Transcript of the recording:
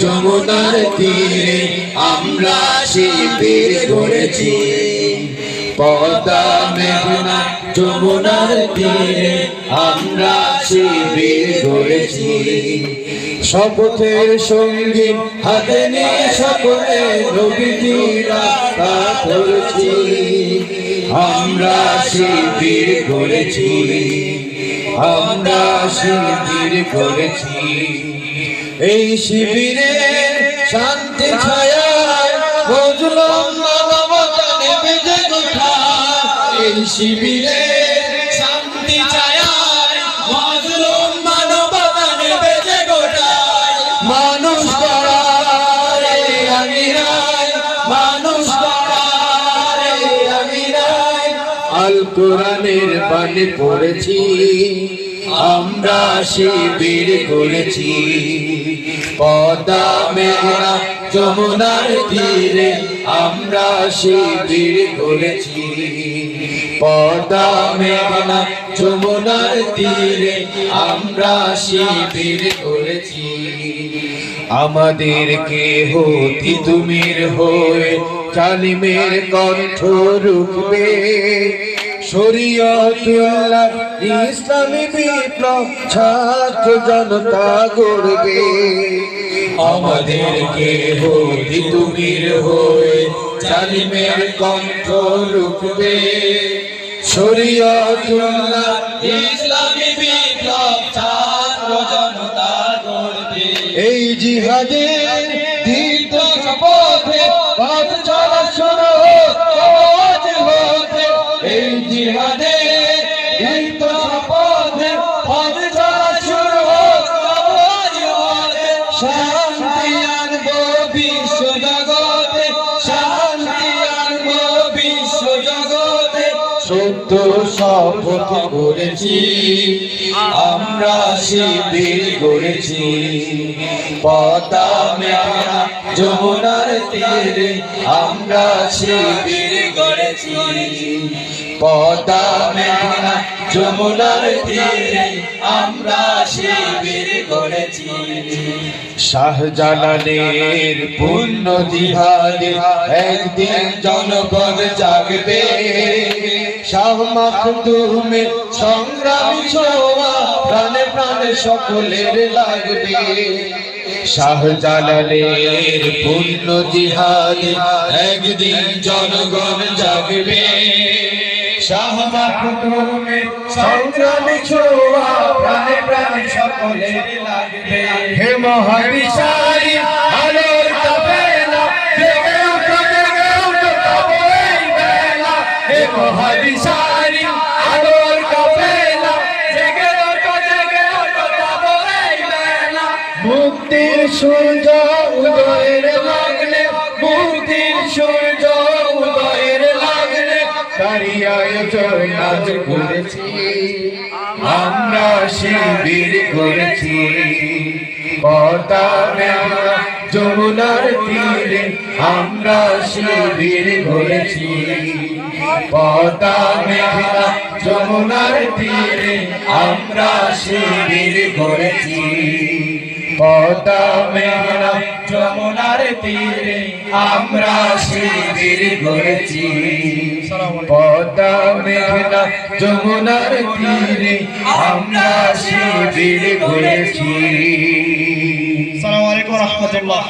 যমুনার তীরে আমরা শিবির গড়েছি পদ্মা, মেঘনা যমুনার তীরে আমরা শিবির গড়েছি শপথের সঙ্গী হাতে নিয়ে সকলে নবীরা করছি। আমরা শিবির করেছি। আমরা শিবির করেছি। এই শিবিরে শান্তি ছায়ায় বুঝলাম মানবতা নেবে যে কোথায় এই শিবিরে শান্তি ছায়ায় বুঝলাম মানবতা নেবে যে কোথায় আল কোরআনের বাণী পড়েছি আমরা শিবির করেছি। পদা মেঘনা যমুনার তীরে আমরা শিবির করেছি। পদা মেঘনা যমুনার তীরে আমরা শিবির করেছি। আমাদেরকে হতি তুমির হয়ে কালিমের কণ্ঠ রুখবে শরীয়তুল্লাহ ইসলামী বিপ্লব ছাত্র জনতা গড়বে। আমাদেরকে হতি তুমির হয়ে জালিমের কণ্ঠ রুখবে শরীয়তুল্লাহ ইসলামী বিপ্লব ছাত্র জনতা গড়বে এই জিহাদের দীর্ঘ পথে পথ চলা শুরু আজ হতে। এই জিহাদের দীর্ঘ পথে পথ চলা শুরু হতে। শান্তি আনব বিশ্ব সত্য শপথ করেছি। আমরা শিবির গড়েছি পদা মেঘনা যমুনার তীরে আমরা শিবির গড়েছি পদা মেঘনা যমুনার তীরে আমরা শিবির গড়েছি শাহজালালের পুণ্য জিহাদে একদিন জনগণ জাগবে। শাহ প্রাণে প্রাণে সকলের শাহজালালের পুণ্য জিহাদে একদিন জনগণ জাগবে। সংগ্রামী ছোঁয়া, প্রাণে প্রাণে সকলের লাগবে। হে সূর্য উদয়ের লাগলে মুক্তির সূর্য উদয়ের লাগলে দাঁড়িয়ে আয়োজন নাচ করেছি। আমরা শিবির করেছি। পদা মেঘনা যমুনার তীরে আমরা শিবির করেছি। পদা মেঘনা যমুনার তীরে আমরা শিবির করেছি। পদা মেঘনা যমুনার তীরে আমরা শিবির করেছি পদা মেঘনা যমুনার তীরে আমরা শিবির করেছি সালামালাইকুম রহমতুল্লাহ।